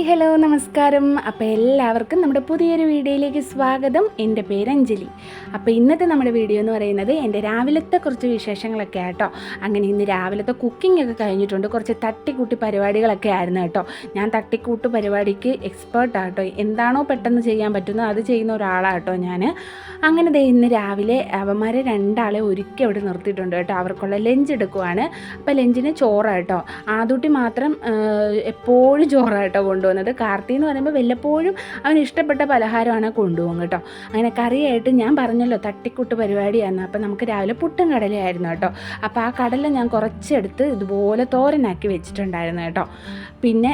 Hi hello നമസ്കാരം. അപ്പോൾ എല്ലാവർക്കും നമ്മുടെ പുതിയൊരു വീഡിയോയിലേക്ക് സ്വാഗതം. എന്റെ പേര് അഞ്ജലി. അപ്പോൾ ഇന്നത്തെ നമ്മുടെ വീഡിയോ എന്ന് പറയുന്നത് എന്റെ രാവിലത്തെ കുറച്ച് വിശേഷങ്ങളൊക്കെ ആട്ടോ. അങ്ങനെ ഇന്ന് രാവിലത്തെ കുക്കിംഗ് ഒക്കെ കഴിഞ്ഞിട്ടുണ്ട്. കുറച്ച് തട്ടിക്കൂട്ടി പരിപാടികളൊക്കെ ആയിരുന്നു കേട്ടോ. ഞാൻ തട്ടിക്കൂട്ട് പരിപാടിക്ക് എക്സ്പേർട്ട് ആട്ടോ. എന്താണോ പെട്ടെന്ന് ചെയ്യാൻ പറ്റുന്നത് അത് ചെയ്യുന്ന ഒരാളാട്ടോ ഞാൻ അങ്ങനെ ദേ ഇന്ന് രാവിലെ അവന്മാരെ രണ്ടാളെ ഒരുക്കി അവിടെ നിർത്തിയിട്ടുണ്ട് കേട്ടോ. അവർക്കുള്ള ലഞ്ച് എടുക്കുവാണ്. അപ്പോൾ ലഞ്ചിന് ചോറാട്ടോ ആദൂട്ടി മാത്രം എപ്പോഴും ചോറാട്ടോ കൊണ്ടുവന്നത് കാർത്തി എന്ന് പറയുമ്പോൾ വല്ലപ്പോഴും അവന് ഇഷ്ടപ്പെട്ട പലഹാരമാണ് കൊണ്ടുപോകും കേട്ടോ. അങ്ങനെ കറിയായിട്ട് ഞാൻ പറഞ്ഞല്ലോ തട്ടിക്കൂട്ട് പരിപാടിയാണ് അപ്പോൾ നമുക്ക് രാവിലെ പുട്ടും കടലയായിരുന്നു കേട്ടോ. അപ്പോൾ ആ കടല ഞാൻ കുറച്ചെടുത്ത് ഇതുപോലെ തോരനാക്കി വെച്ചിട്ടുണ്ടായിരുന്നു കേട്ടോ. പിന്നെ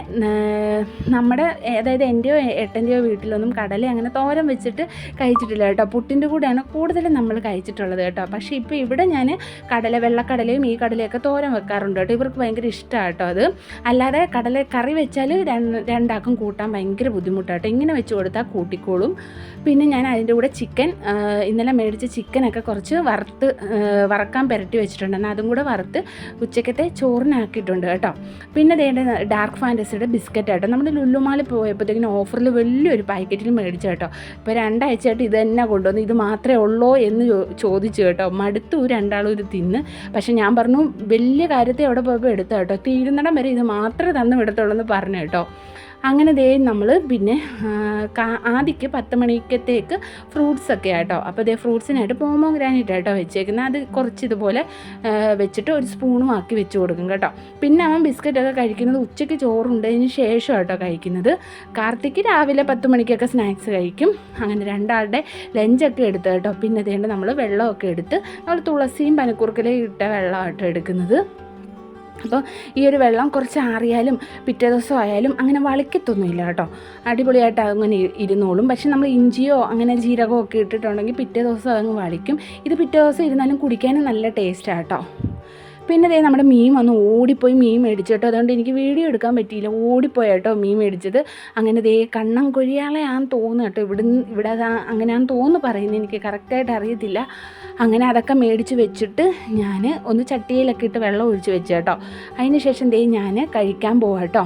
നമ്മുടെ അതായത് എന്റെയോ ഏട്ടന്റെയോ വീട്ടിലൊന്നും കടല അങ്ങനെ തോരൻ വെച്ചിട്ട് കഴിച്ചിട്ടില്ല കേട്ടോ. പുട്ടിന്റെ കൂടെയാണ് കൂടുതലും നമ്മൾ കഴിച്ചിട്ടുള്ളത് കേട്ടോ. പക്ഷേ ഇപ്പോൾ ഇവിടെ ഞാൻ കടല വെള്ളക്കടലയും ഈ കടലയൊക്കെ തോരൻ വെക്കാറുണ്ട് കേട്ടോ. ഇവർക്ക് ഭയങ്കര ഇഷ്ടമാണ് കേട്ടോ അത്. അല്ലാതെ കടല കറി വെച്ചാൽ രണ്ട് രണ്ടാക്കും കൂട്ടാൻ ഭയങ്കര ബുദ്ധിമുട്ടാട്ടോ. ഇങ്ങനെ വെച്ച് കൊടുത്താൽ കൂട്ടിക്കോളും. പിന്നെ ഞാൻ അതിന്റെ കൂടെ ചിക്കൻ ഇന്നലെ മേടിച്ച ചിക്കനൊക്കെ കുറച്ച് വറുത്ത് വറക്കാൻ പുരട്ടി വെച്ചിട്ടുണ്ടെന്ന് അതും കൂടെ വറുത്ത് ഉച്ചക്കത്തെ ചോറിനാക്കിയിട്ടുണ്ട് കേട്ടോ. പിന്നെ ദേണ്ട ഡാർക്ക് ഫാന്റസിയുടെ ബിസ്ക്കറ്റ് ആട്ടോ. നമ്മുടെ ലുല്ലുമാലിൽ പോയപ്പോഴത്തേക്കിനും ഓഫറിൽ വലിയൊരു പാക്കറ്റിൽ മേടിച്ചു കേട്ടോ. ഇപ്പോൾ രണ്ടാഴ്ചയായിട്ട് ഇത് തന്നെ കൊണ്ടുവന്ന് ഇത് മാത്രമേ ഉള്ളൂ എന്ന് ചോദിച്ചു കേട്ടോ. മടുത്തു രണ്ടാളും ഇത് തിന്ന്. പക്ഷെ ഞാൻ പറഞ്ഞു വലിയ കാര്യത്തെ അവിടെ പോയപ്പോൾ എടുത്തു കേട്ടോ. തീരുന്നിടം വരെ ഇത് മാത്രമേ തന്നു വിടത്തുള്ളൂ എന്ന് പറഞ്ഞു കേട്ടോ. അങ്ങനെ ദേ നമ്മൾ പിന്നെ ആദ്യക്ക് പത്ത് മണിക്കത്തേക്ക് ഫ്രൂട്ട്സ് ഒക്കെ ആട്ടോ. അപ്പോൾ ദേ ഫ്രൂട്ട്സിനായിട്ട് പോമോ ഗ്രാനൈറ്റ് ആട്ടോ വെച്ചേക്കുന്നത് അത് കുറച്ച് ഇതുപോലെ വെച്ചിട്ട് ഒരു സ്പൂണും ആക്കി വെച്ച് കൊടുക്കും കേട്ടോ. പിന്നെ അവൻ ബിസ്ക്കറ്റൊക്കെ കഴിക്കുന്നത് ഉച്ചയ്ക്ക് ചോറുണ്ടതിന് ശേഷം ആട്ടോ കഴിക്കുന്നത്. കാർത്തിക്ക് രാവിലെ പത്ത് മണിക്കൊക്കെ സ്നാക്സ് കഴിക്കും. അങ്ങനെ രണ്ടാളുടെ ലഞ്ചൊക്കെ എടുത്ത് കേട്ടോ. പിന്നെ അതേണ്ട നമ്മൾ വെള്ളമൊക്കെ എടുത്ത് നമ്മൾ തുളസിയും പനിക്കൂർക്കലയും ഇട്ട വെള്ളമാട്ടോ എടുക്കുന്നത്. അപ്പോൾ ഈ ഒരു വെള്ളം കുറച്ച് ആറിയാലും പിറ്റേ ദിവസം ആയാലും അങ്ങനെ വളിക്കത്തൊന്നുമില്ല കേട്ടോ. അടിപൊളിയായിട്ട് അങ്ങനെ ഇരുന്നോളും. പക്ഷെ നമ്മൾ ഇഞ്ചിയോ അങ്ങനെ ജീരകമോ ഒക്കെ ഇട്ടിട്ടുണ്ടെങ്കിൽ പിറ്റേ ദിവസം അതങ്ങ് വളിക്കും. ഇത് പിറ്റേ ദിവസം ഇരുന്നാലും കുടിക്കാനും നല്ല ടേസ്റ്റാണ് കേട്ടോ. പിന്നെ ദേ നമ്മുടെ മീൻ വന്ന് ഓടിപ്പോയി മീൻ മേടിച്ചു കേട്ടോ. അതുകൊണ്ട് എനിക്ക് വീഡിയോ എടുക്കാൻ പറ്റിയില്ല. ഓടിപ്പോയി കേട്ടോ മീൻ മേടിച്ചത്. അങ്ങനെ ദേ കണ്ണം കൊഴിയാളെയാന്ന് തോന്നുന്നു കേട്ടോ. ഇവിടുന്ന് ഇവിടെ അങ്ങനെയാണെന്ന് തോന്നുന്നു പറയുന്നത് എനിക്ക് കറക്റ്റായിട്ട് അറിയത്തില്ല. അങ്ങനെ അതൊക്കെ മേടിച്ച് വെച്ചിട്ട് ഞാൻ ഒന്ന് ചട്ടിയിലൊക്കെ ഇട്ട് വെള്ളം ഒഴിച്ച് വെച്ചു കേട്ടോ. അതിന് ശേഷം ദേ ഞാൻ കഴിക്കാൻ പോവാം കേട്ടോ.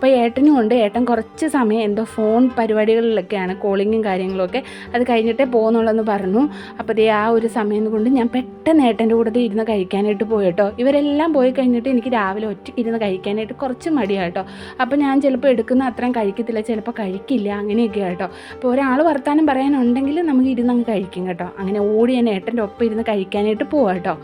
അപ്പോൾ ഏട്ടനും ഉണ്ട്. ഏട്ടൻ കുറച്ച് സമയം എന്തോ ഫോൺ പരിപാടികളിലൊക്കെയാണ് കോളിങ്ങും കാര്യങ്ങളൊക്കെ അത് കഴിഞ്ഞിട്ടേ പോകുന്നുള്ളെന്ന് പറഞ്ഞു. അപ്പോൾ ദേ ആ ഒരു സമയം കൊണ്ട് ഞാൻ പെട്ടെന്ന് ഏട്ടന്റെ കൂടെ ഇരുന്ന് കഴിക്കാനായിട്ട് പോയി കേട്ടോ. ഇവരെല്ലാം പോയി കഴിഞ്ഞിട്ട് എനിക്ക് രാവിലെ ഒറ്റയ്ക്ക് ഇരുന്ന് കഴിക്കാനായിട്ട് കുറച്ച് മടിയാണ് കേട്ടോ. അപ്പോൾ ഞാൻ ചിലപ്പോൾ എടുക്കുന്ന അത്രയും കഴിക്കത്തില്ല ചിലപ്പോൾ കഴിക്കില്ല അങ്ങനെയൊക്കെ കേട്ടോ. അപ്പോൾ ഒരാൾ വർത്താനം പറയാനുണ്ടെങ്കിൽ നമുക്ക് ഇരുന്ന് അങ്ങ് കഴിക്കും കേട്ടോ. അങ്ങനെ ഓടി ഞാൻ ഏട്ടന്റെ ഒപ്പം ഇരുന്ന് കഴിക്കാനായിട്ട് പോവാം കേട്ടോ.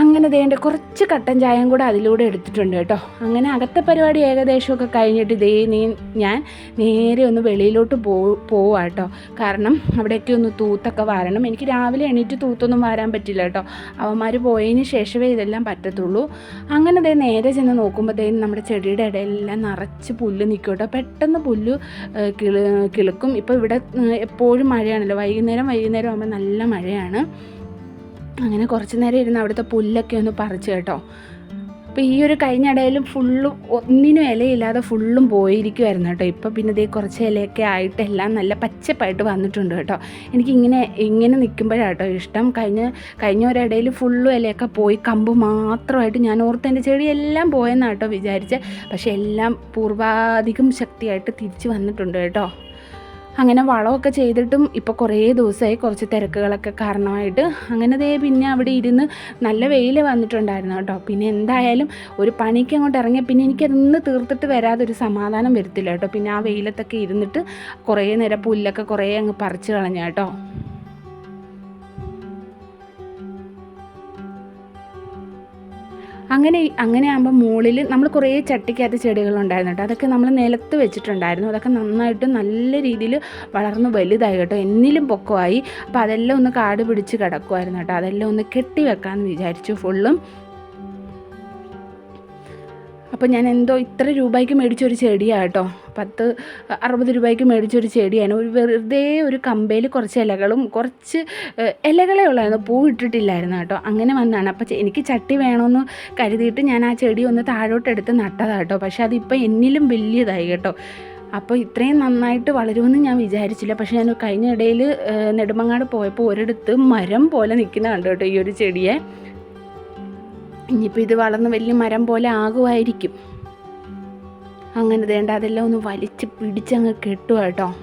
അങ്ങനെ ദേണ്ട കുറച്ച് കട്ടൻ ചായയും കൂടെ അതിലൂടെ എടുത്തിട്ടുണ്ട് കേട്ടോ. അങ്ങനെ അകത്തെ പരിപാടി ഏകദേശമൊക്കെ കഴിഞ്ഞിട്ട് ദേ നീ ഞാൻ നേരെ ഒന്ന് വെളിയിലോട്ട് പോ പോവാ കേട്ടോ. കാരണം അവിടെയൊക്കെ ഒന്ന് തൂത്തൊക്കെ വാരണം. എനിക്ക് രാവിലെ എണീറ്റ് തൂത്തൊന്നും വാരാൻ പറ്റില്ല കേട്ടോ. അവന്മാർ പോയതിന് ശേഷമേ ഇതെല്ലാം പറ്റത്തുള്ളൂ. അങ്ങനെ ദേ നേരെ ചെന്ന് നോക്കുമ്പോഴത്തേനും നമ്മുടെ ചെടിയുടെ ഇടയിലെല്ലാം നിറച്ച് പുല്ല് നിൽക്കും കേട്ടോ. പെട്ടെന്ന് പുല്ല് കിളുക്കും. ഇപ്പോൾ ഇവിടെ എപ്പോഴും മഴയാണല്ലോ. വൈകുന്നേരം വൈകുന്നേരം ആകുമ്പോൾ നല്ല മഴയാണ്. അങ്ങനെ കുറച്ച് നേരം ഇരുന്ന് അവിടുത്തെ പുല്ലൊക്കെ ഒന്ന് പറിച്ചു കേട്ടോ. അപ്പോൾ ഈ ഒരു കഴിഞ്ഞ ഇടയിലും ഫുള്ളും ഒന്നിനും ഇലയില്ലാതെ ഫുള്ളും പോയിരിക്കുമായിരുന്നു കേട്ടോ. ഇപ്പോൾ പിന്നെ ഇതേ കുറച്ച് ഇലയൊക്കെ ആയിട്ട് എല്ലാം നല്ല പച്ചപ്പായിട്ട് വന്നിട്ടുണ്ട് കേട്ടോ. എനിക്കിങ്ങനെ ഇങ്ങനെ നിൽക്കുമ്പോഴാട്ടോ ഇഷ്ടം. കഴിഞ്ഞ കഴിഞ്ഞ ഒരിടയിൽ ഫുള്ളും ഇലയൊക്കെ പോയി കമ്പ് മാത്രമായിട്ട് ഞാൻ ഓർത്ത് എന്റെ ചെടിയെല്ലാം പോയെന്നാട്ടോ വിചാരിച്ചത്. പക്ഷേ എല്ലാം പൂർവാധികം ശക്തിയായിട്ട് തിരിച്ച് വന്നിട്ടുണ്ട് കേട്ടോ. അങ്ങനെ വളമൊക്കെ ചെയ്തിട്ടും ഇപ്പോൾ കുറേ ദിവസമായി കുറച്ച് തിരക്കുകളൊക്കെ കാരണമായിട്ട്. അങ്ങനെ ദേ പിന്നെ അവിടെ ഇരുന്ന് നല്ല വെയിൽ വന്നിട്ടുണ്ടായിരുന്നു കേട്ടോ. പിന്നെ എന്തായാലും ഒരു പണിക്ക് അങ്ങോട്ട് ഇറങ്ങിയ പിന്നെ എനിക്കതൊന്ന് തീർത്തിട്ട് വരാതെ ഒരു സമാധാനം വരത്തില്ല കേട്ടോ. പിന്നെ ആ വെയിലത്തൊക്കെ ഇരുന്നിട്ട് കുറേ നേരം പുല്ലൊക്കെ കുറേ അങ്ങ് പറിച്ചു കളഞ്ഞ കേട്ടോ. അങ്ങനെ അങ്ങനെ ആകുമ്പോൾ മുകളിൽ നമ്മൾ കുറേ ചട്ടിക്കകത്ത് ചെടികളുണ്ടായിരുന്നു കേട്ടോ. അതൊക്കെ നമ്മൾ നിലത്ത് വെച്ചിട്ടുണ്ടായിരുന്നു. അതൊക്കെ നന്നായിട്ട് നല്ല രീതിയിൽ വളർന്ന് വലുതായി കേട്ടോ. എന്നിലും പൊക്കമായി അപ്പോൾ അതെല്ലാം ഒന്ന് കാട് പിടിച്ച് കിടക്കുമായിരുന്നു കേട്ടോ. അതെല്ലാം ഒന്ന് കെട്ടി വെക്കാമെന്ന് വിചാരിച്ചു. ഫുള്ളും അപ്പോൾ ഞാൻ എന്തോ ഇത്ര രൂപയ്ക്ക് മേടിച്ചൊരു ചെടിയാണ് കേട്ടോ. പത്ത് അറുപത് രൂപയ്ക്ക് മേടിച്ചൊരു ചെടിയാണ്. ഒരു വെറുതെ ഒരു കമ്പയിൽ കുറച്ച് ഇലകളും കുറച്ച് ഇലകളേ ഉള്ളായിരുന്നു. പൂ ഇട്ടിട്ടില്ലായിരുന്നു കേട്ടോ. അങ്ങനെ വന്നതാണ്. അപ്പോൾ എനിക്ക് ചട്ടി വേണമെന്ന് കരുതിയിട്ട് ഞാൻ ആ ചെടി ഒന്ന് താഴോട്ടെടുത്ത് നട്ടതാണ് കേട്ടോ. പക്ഷേ അതിപ്പോൾ എന്നിലും വലിയതായി കേട്ടോ. അപ്പോൾ ഇത്രയും നന്നായിട്ട് വളരുമെന്ന് ഞാൻ വിചാരിച്ചില്ല. പക്ഷേ ഞാൻ കഴിഞ്ഞ ഇടയിൽ നെടുമങ്ങാട് പോയപ്പോൾ ഒരിടത്ത് മരം പോലെ നിൽക്കുന്ന കണ്ടു കേട്ടോ ഈ ഒരു ചെടിയെ. ഇനിയിപ്പോൾ ഇത് വളർന്ന് വലിയ മരം പോലെ ആകുമായിരിക്കും. അങ്ങനെ വേണ്ട അതെല്ലാം ഒന്ന് വലിച്ച് പിടിച്ചങ്ങ് കെട്ടുക കേട്ടോ.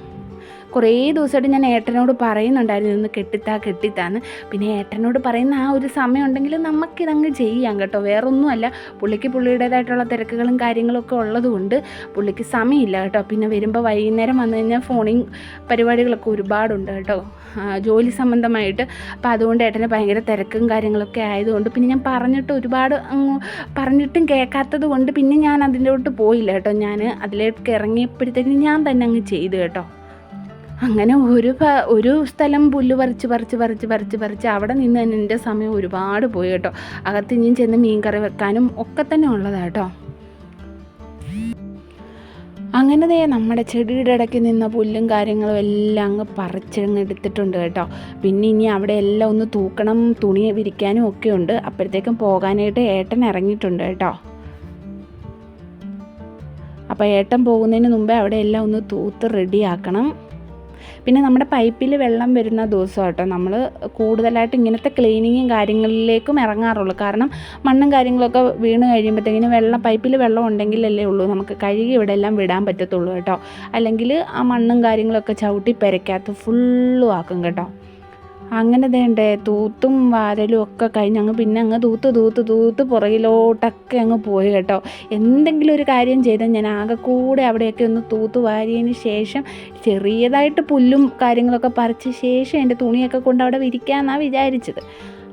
കുറേ ദിവസമായിട്ട് ഞാൻ ഏട്ടനോട് പറയുന്നുണ്ടായിരുന്നു ഇന്ന് കെട്ടിത്താ കെട്ടിത്താന്ന്. പിന്നെ ഏട്ടനോട് പറയുന്ന ആ ഒരു സമയം ഉണ്ടെങ്കിൽ നമുക്കിതങ്ങ് ചെയ്യാം കേട്ടോ. വേറൊന്നുമല്ല പുള്ളിക്ക് പുള്ളിയുടേതായിട്ടുള്ള തിരക്കുകളും കാര്യങ്ങളൊക്കെ ഉള്ളതുകൊണ്ട് പുള്ളിക്ക് സമയമില്ല കേട്ടോ. പിന്നെ വരുമ്പോൾ വൈകുന്നേരം വന്നു കഴിഞ്ഞാൽ ഫോണിങ് പരിപാടികളൊക്കെ ഒരുപാടുണ്ട് കേട്ടോ. ജോലി സംബന്ധമായിട്ട്. അപ്പോൾ അതുകൊണ്ട് ഏട്ടന് ഭയങ്കര തിരക്കും കാര്യങ്ങളൊക്കെ ആയതുകൊണ്ട് പിന്നെ ഞാൻ പറഞ്ഞിട്ട് ഒരുപാട് പറഞ്ഞിട്ടും കേൾക്കാത്തത് കൊണ്ട് പിന്നെ ഞാൻ അതിന്റെ പോയില്ല കേട്ടോ. ഞാൻ അതിലേക്ക് ഇറങ്ങിയപ്പോഴത്തേക്കും ഞാൻ തന്നെ അങ്ങ് ചെയ്തു കേട്ടോ. അങ്ങനെ ഒരു ഒരു സ്ഥലം പുല്ല് പറിച്ച് പറിച്ച് പറിച്ച് പറിച്ച് പറിച്ച് അവിടെ നിന്ന് തന്നെ എന്റെ സമയം ഒരുപാട് പോയി കേട്ടോ. അകത്ത് ഇനിയും ചെന്ന് മീൻ കറി വെക്കാനും ഒക്കെ തന്നെ ഉള്ളതാണ് കേട്ടോ. അങ്ങനെ ദേ നമ്മുടെ ചെടിയുടെ ഇടയ്ക്ക് നിന്ന പുല്ലും കാര്യങ്ങളും എല്ലാം അങ്ങ് പറിച്ചങ്ങ് എടുത്തിട്ടുണ്ട് കേട്ടോ. പിന്നെ ഇനി അവിടെ എല്ലാം ഒന്ന് തൂക്കണം തുണി വിരിക്കാനും ഒക്കെ ഉണ്ട്. അപ്പോഴത്തേക്കും പോകാനായിട്ട് ഏട്ടൻ ഇറങ്ങിയിട്ടുണ്ട് കേട്ടോ. അപ്പോൾ ഏട്ടൻ പോകുന്നതിന് മുമ്പേ അവിടെ എല്ലാം ഒന്ന് തൂത്ത് റെഡിയാക്കണം. പിന്നെ നമ്മുടെ പൈപ്പിൽ വെള്ളം വരുന്ന ദിവസം കേട്ടോ നമ്മൾ കൂടുതലായിട്ട് ഇങ്ങനത്തെ ക്ലീനിങ്ങും കാര്യങ്ങളിലേക്കും ഇറങ്ങാറുള്ളൂ. കാരണം മണ്ണും കാര്യങ്ങളൊക്കെ വീണ് കഴിയുമ്പോഴത്തേക്കിനും വെള്ളം പൈപ്പിൽ വെള്ളം ഉണ്ടെങ്കിലല്ലേ ഉള്ളൂ. നമുക്ക് കഴുകി ഇവിടെ എല്ലാം വിടാൻ പറ്റത്തുള്ളൂ കേട്ടോ. അല്ലെങ്കിൽ ആ മണ്ണും കാര്യങ്ങളൊക്കെ ചവിട്ടി പെരയ്ക്കകത്ത് ഫുള്ളും ആക്കും കേട്ടോ. അങ്ങനെ വേണ്ടേ തൂത്തും വാരലും ഒക്കെ കഴിഞ്ഞ് അങ്ങ് പിന്നെ അങ്ങ് തൂത്ത് തൂത്ത് തൂത്ത് പുറകിലോട്ടൊക്കെ അങ്ങ് പോയി കേട്ടോ. എന്തെങ്കിലും ഒരു കാര്യം ചെയ്താൽ ഞാൻ ആകെ കൂടെ അവിടെയൊക്കെ ഒന്ന് തൂത്ത് വാരിയതിന് ശേഷം ചെറിയതായിട്ട് പുല്ലും കാര്യങ്ങളൊക്കെ പറിച്ച ശേഷം എന്റെ തുണിയൊക്കെ കൊണ്ട് അവിടെ വിരിക്കാമെന്നാണ് വിചാരിച്ചത്.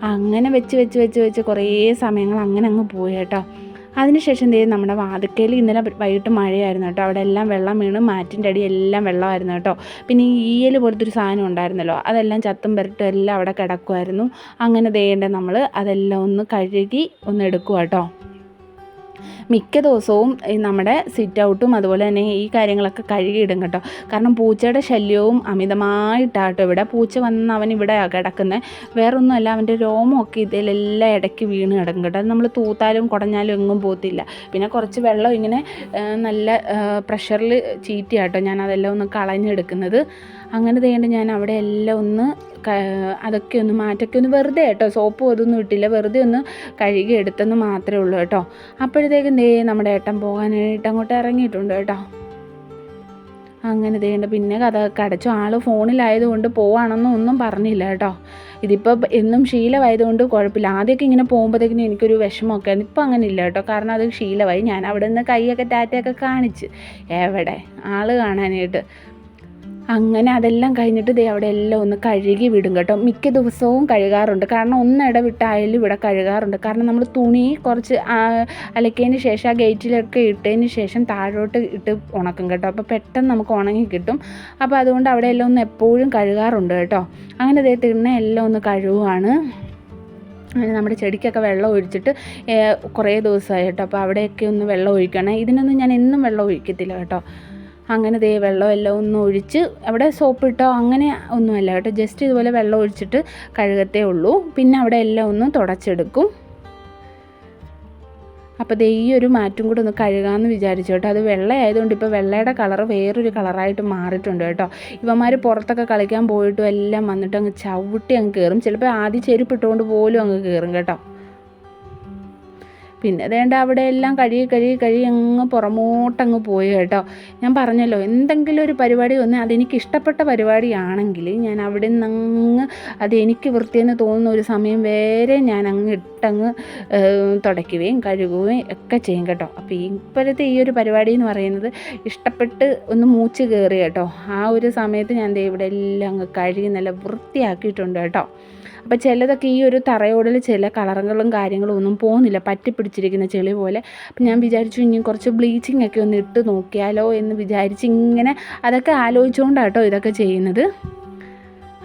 അങ്ങനെ വെച്ച് വെച്ച് വെച്ച് വെച്ച് കുറേ സമയങ്ങൾ അങ്ങനെ അങ്ങ് പോയി കേട്ടോ. അതിനുശേഷം ദേ നമ്മുടെ വാതുക്കയിൽ ഇന്നലെ വൈകിട്ട് മഴയായിരുന്നു കേട്ടോ. അവിടെ എല്ലാം വെള്ളം വീണ് മാറ്റിന്റെ അടി എല്ലാം വെള്ളമായിരുന്നു കേട്ടോ. പിന്നെ ഈ ഈയൽ പോലത്തെ ഒരു സാധനം ഉണ്ടായിരുന്നല്ലോ അതെല്ലാം ചത്തും പെരട്ടും എല്ലാം അവിടെ കിടക്കുമായിരുന്നു. അങ്ങനെ ദേണ്ട നമ്മൾ അതെല്ലാം ഒന്ന് കഴുകി ഒന്ന് എടുക്കുക കേട്ടോ. മിക്ക ദിവസവും നമ്മുടെ സിറ്റ് ഔട്ടും അതുപോലെ തന്നെ ഈ കാര്യങ്ങളൊക്കെ കഴുകിയിടും കേട്ടോ. കാരണം പൂച്ചയുടെ ശല്യവും അമിതമായിട്ടാട്ടോ ഇവിടെ. പൂച്ച വന്ന് അവൻ ഇവിടെ കിടക്കുന്നത് വേറൊന്നുമല്ല അവന്റെ രോമമൊക്കെ ഇതിലെല്ലാം ഇടയ്ക്ക് വീണ് കിടക്കും കേട്ടോ. നമ്മൾ തൂത്താലും കുടഞ്ഞാലും എങ്ങും പോകത്തില്ല. പിന്നെ കുറച്ച് വെള്ളം ഇങ്ങനെ നല്ല പ്രഷറിൽ ചീറ്റിയാട്ടോ ഞാൻ അതെല്ലാം ഒന്ന് കളഞ്ഞെടുക്കുന്നത്. അങ്ങനെ ചെയ്യേണ്ട ഞാൻ അവിടെ എല്ലാം ഒന്ന് അതൊക്കെ ഒന്ന് മാറ്റൊക്കെ ഒന്ന് വെറുതെ കേട്ടോ സോപ്പ് അതൊന്നും ഇട്ടില്ല വെറുതെ ഒന്ന് കഴുകി എടുത്തെന്ന് മാത്രമേ ഉള്ളൂ കേട്ടോ. അപ്പോഴത്തേക്കും ദേ നമ്മുടെ ഏട്ടൻ പോകാനായിട്ട് അങ്ങോട്ട് ഇറങ്ങിയിട്ടുണ്ട് കേട്ടോ. അങ്ങനെ ചെയ്യേണ്ട പിന്നെ കഥ കടച്ചു ആൾ ഫോണിലായതുകൊണ്ട് പോവാണെന്നും ഒന്നും പറഞ്ഞില്ല കേട്ടോ. ഇതിപ്പോൾ എന്നും ശീലമായതുകൊണ്ട് കുഴപ്പമില്ല. ആദ്യമൊക്കെ ഇങ്ങനെ പോകുമ്പോഴത്തേക്കിനും എനിക്കൊരു വിഷമമൊക്കെ ആയിരുന്നു. ഇപ്പോൾ അങ്ങനെ ഇല്ല കേട്ടോ കാരണം അത് ശീലമായി. ഞാൻ അവിടെ നിന്ന് കൈയൊക്കെ ടാറ്റയൊക്കെ കാണിച്ച്. എവിടെ? ആൾ കാണാനായിട്ട്. അങ്ങനെ അതെല്ലാം കഴിഞ്ഞിട്ട് ദേ അവിടെ എല്ലാം ഒന്ന് കഴുകി വിടും കേട്ടോ. മിക്ക ദിവസവും കഴുകാറുണ്ട്. കാരണം ഒന്നിട വിട്ടായാലും ഇവിടെ കഴുകാറുണ്ട്. കാരണം നമ്മൾ തുണി കുറച്ച് അലക്കിയതിന് ശേഷം ആ ഗേറ്റിലൊക്കെ ഇട്ടതിന് ശേഷം താഴോട്ട് ഇട്ട് ഉണക്കും കേട്ടോ. അപ്പോൾ പെട്ടെന്ന് നമുക്ക് ഉണങ്ങി കിട്ടും. അപ്പോൾ അതുകൊണ്ട് അവിടെ എല്ലാം ഒന്ന് എപ്പോഴും കഴുകാറുണ്ട് കേട്ടോ. അങ്ങനെ ദേ തിണ്ണ എല്ലാം ഒന്ന് കഴുകുവാണ്. നമ്മുടെ ചെടിക്കൊക്കെ വെള്ളം ഒഴിച്ചിട്ട് കുറേ ദിവസമായി കേട്ടോ. അപ്പോൾ അവിടെയൊക്കെ ഒന്ന് വെള്ളം ഒഴിക്കണം ഇതിനൊന്നും ഞാൻ എന്നും വെള്ളം ഒഴിക്കത്തില്ല കേട്ടോ. അങ്ങനെ ദേ വെള്ളം എല്ലാം ഒന്ന് ഒഴിച്ച് അവിടെ സോപ്പ് ഇട്ടോ അങ്ങനെ ഒന്നുമല്ല കേട്ടോ. ജസ്റ്റ് ഇതുപോലെ വെള്ളം ഒഴിച്ചിട്ട് കഴുകത്തേ ഉള്ളൂ. പിന്നെ അവിടെ എല്ലാം ഒന്ന് തുടച്ചെടുക്കും. അപ്പോൾ ദേ ഈ ഒരു മാറ്റും കൂടെ ഒന്ന് കഴുകാമെന്ന് വിചാരിച്ചു കേട്ടോ. അത് വെള്ളയായതുകൊണ്ട് ഇപ്പോൾ വെള്ളയുടെ കളർ വേറൊരു കളറായിട്ട് മാറിയിട്ടുണ്ട് കേട്ടോ. ഇവന്മാർ പുറത്തൊക്കെ കളിക്കാൻ പോയിട്ടും എല്ലാം വന്നിട്ട് അങ്ങ് ചവിട്ടി അങ്ങ് കയറും ചിലപ്പോൾ ആദ്യം ചെരുപ്പിട്ടുകൊണ്ട് പോലും അങ്ങ് കയറും കേട്ടോ. പിന്നെ അതേണ്ട അവിടെ എല്ലാം കഴുകി കഴുകി കഴുകി അങ്ങ് പുറമോട്ടങ്ങ് പോയി കേട്ടോ. ഞാൻ പറഞ്ഞല്ലോ എന്തെങ്കിലും ഒരു പരിപാടി വന്ന് അതെനിക്ക് ഇഷ്ടപ്പെട്ട പരിപാടിയാണെങ്കിൽ ഞാൻ അവിടെ നിന്ന് അങ്ങ് വൃത്തിയെന്ന് തോന്നുന്ന ഒരു സമയം വരെ ഞാൻ അങ്ങ് ഇട്ടങ്ങ് തുടയ്ക്കുകയും കഴുകുകയും ഒക്കെ ചെയ്യും കേട്ടോ. അപ്പോൾ ഇപ്പോഴത്തെ ഈ ഒരു പരിപാടി എന്ന് പറയുന്നത് ഇഷ്ടപ്പെട്ട് ഒന്ന് മൂച്ച് കയറി കേട്ടോ. ആ ഒരു സമയത്ത് ഞാൻ ഇവിടെ എല്ലാം അങ്ങ് കഴുകി നല്ല വൃത്തിയാക്കിയിട്ടുണ്ട് കേട്ടോ. അപ്പോൾ ചിലതൊക്കെ ഈ ഒരു തറയോടിൽ ചില കളറുകളും കാര്യങ്ങളും ഒന്നും പോകുന്നില്ല. പറ്റി പിടിച്ചിരിക്കുന്ന ചെളി പോലെ. അപ്പം ഞാൻ വിചാരിച്ചു ഇനി കുറച്ച് ബ്ലീച്ചിങ് ഒക്കെ ഒന്ന് ഇട്ട് നോക്കിയാലോ എന്ന് വിചാരിച്ച് ഇങ്ങനെ അതൊക്കെ ആലോചിച്ചുകൊണ്ടാട്ടോ ഇതൊക്കെ ചെയ്യുന്നത്.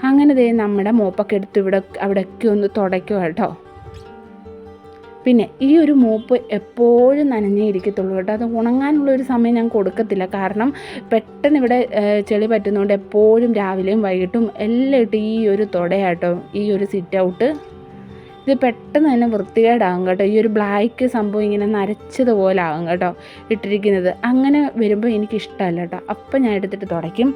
അങ്ങനെ ദേ നമ്മുടെ മോപ്പൊക്കെ എടുത്ത് ഇവിടെ അവിടെയൊക്കെ ഒന്ന് തുടയ്ക്കുക കേട്ടോ പിന്നെ ഈ ഒരു മൂപ്പ് എപ്പോഴും നനഞ്ഞേ ഇരിക്കത്തുള്ളൂ കേട്ടോ. അത് ഉണങ്ങാനുള്ള ഒരു സമയം ഞാൻ കൊടുക്കത്തില്ല. കാരണം പെട്ടെന്ന് ഇവിടെ ചെളി പറ്റുന്നതുകൊണ്ട് എപ്പോഴും രാവിലെയും വൈകിട്ടും എല്ലാം ഇട്ട് ഈ ഒരു തുടയാട്ടോ ഈ ഒരു സിറ്റ് ഔട്ട് ഇത് പെട്ടെന്ന് തന്നെ വൃത്തികേടാകും കേട്ടോ. ഈ ഒരു ബ്ലാക്ക് സംഭവം ഇങ്ങനെ നരച്ചതുപോലെ ആകും കേട്ടോ ഇട്ടിരിക്കുന്നത്. അങ്ങനെ വരുമ്പോൾ എനിക്ക് ഇഷ്ടമല്ല കേട്ടോ. അപ്പം ഞാൻ എടുത്തിട്ട് തുടയ്ക്കും.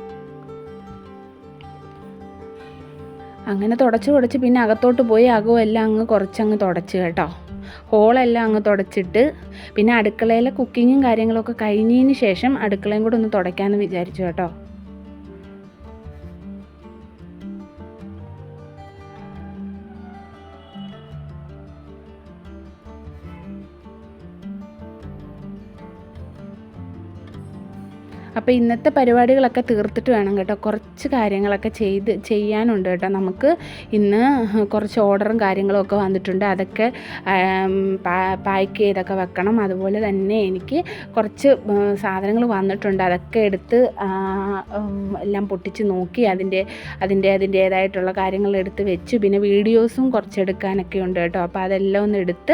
അങ്ങനെ തുടച്ച് തുടച്ച് പിന്നെ അകത്തോട്ട് പോയി അകവും എല്ലാം അങ്ങ് കുറച്ചങ്ങ് തുടച്ച് കേട്ടോ. ഹോളെല്ലാം അങ്ങ് തുടച്ചിട്ട് പിന്നെ അടുക്കളയിലെ കുക്കിങ്ങും കാര്യങ്ങളൊക്കെ കഴിഞ്ഞതിന് ശേഷം അടുക്കളയും കൂടെ ഒന്ന് തുടയ്ക്കാമെന്ന് വിചാരിച്ചു കേട്ടോ. അപ്പോൾ ഇന്നത്തെ പരിപാടികളൊക്കെ തീർത്തിട്ട് വേണം കേട്ടോ. കുറച്ച് കാര്യങ്ങളൊക്കെ ചെയ്ത് ചെയ്യാനുണ്ട് കേട്ടോ. നമുക്ക് ഇന്ന് കുറച്ച് ഓർഡറും കാര്യങ്ങളും ഒക്കെ വന്നിട്ടുണ്ട്. അതൊക്കെ പാക്ക് ചെയ്തൊക്കെ വെക്കണം. അതുപോലെ തന്നെ എനിക്ക് കുറച്ച് സാധനങ്ങൾ വന്നിട്ടുണ്ട്. അതൊക്കെ എടുത്ത് എല്ലാം പൊട്ടിച്ച് നോക്കി അതിന്റെ അതിന്റെ അതിന്റേതായിട്ടുള്ള കാര്യങ്ങൾ എടുത്ത് വെച്ച്. പിന്നെ വീഡിയോസും കുറച്ച് എടുക്കാനൊക്കെ ഉണ്ട് കേട്ടോ. അപ്പോൾ അതെല്ലാം ഒന്ന് എടുത്ത്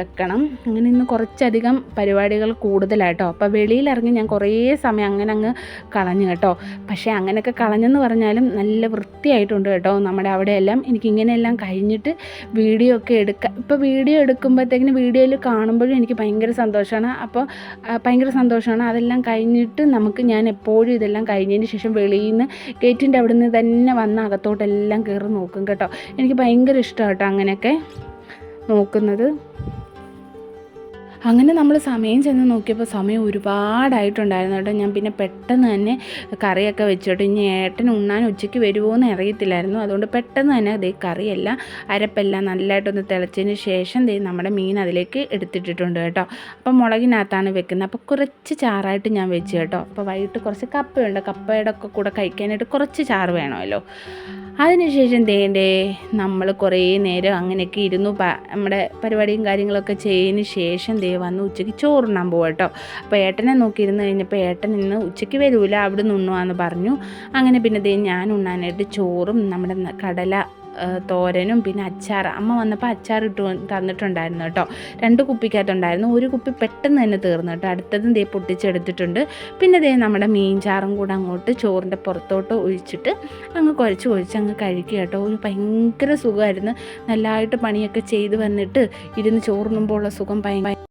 വെക്കണം. അങ്ങനെ ഇന്ന് കുറച്ചധികം പരിപാടികൾ കൂടുതലായിട്ടോ അപ്പോൾ വെളിയിലിറങ്ങി ഞാൻ കുറേ സമയം അങ്ങനെ അങ്ങ് കളഞ്ഞു കേട്ടോ. പക്ഷേ അങ്ങനെയൊക്കെ കളഞ്ഞെന്ന് പറഞ്ഞാലും നല്ല വൃത്തിയായിട്ടുണ്ട് കേട്ടോ നമ്മുടെ അവിടെയെല്ലാം. എനിക്കിങ്ങനെയെല്ലാം കഴിഞ്ഞിട്ട് വീഡിയോ ഒക്കെ എടുക്കാം ഇപ്പോൾ വീഡിയോ എടുക്കുമ്പോഴത്തേക്കിന് വീഡിയോയിൽ കാണുമ്പോഴും എനിക്ക് ഭയങ്കര സന്തോഷമാണ്. അപ്പോൾ ഭയങ്കര സന്തോഷമാണ്. അതെല്ലാം കഴിഞ്ഞിട്ട് നമുക്ക് ഞാൻ എപ്പോഴും ഇതെല്ലാം കഴിഞ്ഞതിന് ശേഷം വെളിയിൽ നിന്ന് ഗേറ്റിന്റെ അവിടെ നിന്ന് തന്നെ വന്ന് അകത്തോട്ടെല്ലാം കയറി നോക്കും കേട്ടോ. എനിക്ക് ഭയങ്കര ഇഷ്ടമാണ് കേട്ടോ അങ്ങനെയൊക്കെ നോക്കുന്നത്. അങ്ങനെ നമ്മൾ സമയം ചെന്ന് നോക്കിയപ്പോൾ സമയം ഒരുപാടായിട്ടുണ്ടായിരുന്നു കേട്ടോ. ഞാൻ പിന്നെ പെട്ടെന്ന് തന്നെ കറിയൊക്കെ വെച്ചിട്ട് ഇനി ഏട്ടൻ ഉണ്ണാൻ ഉച്ചയ്ക്ക് വരുമോ എന്ന് അറിയത്തില്ലായിരുന്നു. അതുകൊണ്ട് പെട്ടെന്ന് തന്നെ അതേ കറിയെല്ലാം അരപ്പെല്ലാം നല്ലതായിട്ടൊന്ന് തിളച്ചതിന് ശേഷം ദേ നമ്മുടെ മീൻ അതിലേക്ക് എടുത്തിട്ടിട്ടുണ്ട് കേട്ടോ. അപ്പോൾ മുളകിനകത്താണ് വെക്കുന്നത്. അപ്പോൾ കുറച്ച് ചാറായിട്ട് ഞാൻ വെച്ച് കേട്ടോ. അപ്പോൾ വൈകിട്ട് കുറച്ച് കപ്പയുണ്ട്. കപ്പയുടെ ഒക്കെ കൂടെ കഴിക്കാനായിട്ട് കുറച്ച് ചാറ് വേണമല്ലോ. അതിനുശേഷം തേണ്ടേ നമ്മൾ കുറേ നേരം അങ്ങനെയൊക്കെ ഇരുന്നു. നമ്മുടെ പരിപാടിയും കാര്യങ്ങളൊക്കെ ചെയ്തതിന് ശേഷം ദേ വന്ന് ഉച്ചയ്ക്ക് ചോറുണ്ണാൻ പോകും കേട്ടോ അപ്പോൾ ഏട്ടനെ നോക്കിയിരുന്ന് കഴിഞ്ഞപ്പോൾ ഏട്ടൻ ഇന്ന് ഉച്ചയ്ക്ക് വരൂല അവിടെ നിന്ന് ഉണ്ണുവാന്ന് പറഞ്ഞു. അങ്ങനെ പിന്നെ ദേ ഞാൻ ഉണ്ണാനായിട്ട് ചോറും നമ്മുടെ കടല തോരനും പിന്നെ അച്ചാർ അമ്മ വന്നപ്പോൾ അച്ചാർ ഇട്ട് തന്നിട്ടുണ്ടായിരുന്നു കേട്ടോ. രണ്ട് കുപ്പിക്കകത്തുണ്ടായിരുന്നു. ഒരു കുപ്പി പെട്ടെന്ന് തന്നെ തീർന്നു കേട്ടോ. അടുത്തതും ദേ പൊട്ടിച്ചെടുത്തിട്ടുണ്ട്. പിന്നെ ദേ നമ്മുടെ മീൻ ചാറും കൂടെ അങ്ങോട്ട് ചോറിന്റെ പുറത്തോട്ട് ഒഴിച്ചിട്ട് അങ്ങ് കുഴച്ച് കുഴച്ച് അങ്ങ് കഴിക്കുക കേട്ടോ. ഒരു ഭയങ്കര സുഖമായിരുന്നു. നല്ലതായിട്ട് പണിയൊക്കെ ചെയ്ത് വന്നിട്ട് ഇരുന്ന് ചോറുണ്ണുമ്പോൾ ഉള്ള സുഖം ഭയങ്കര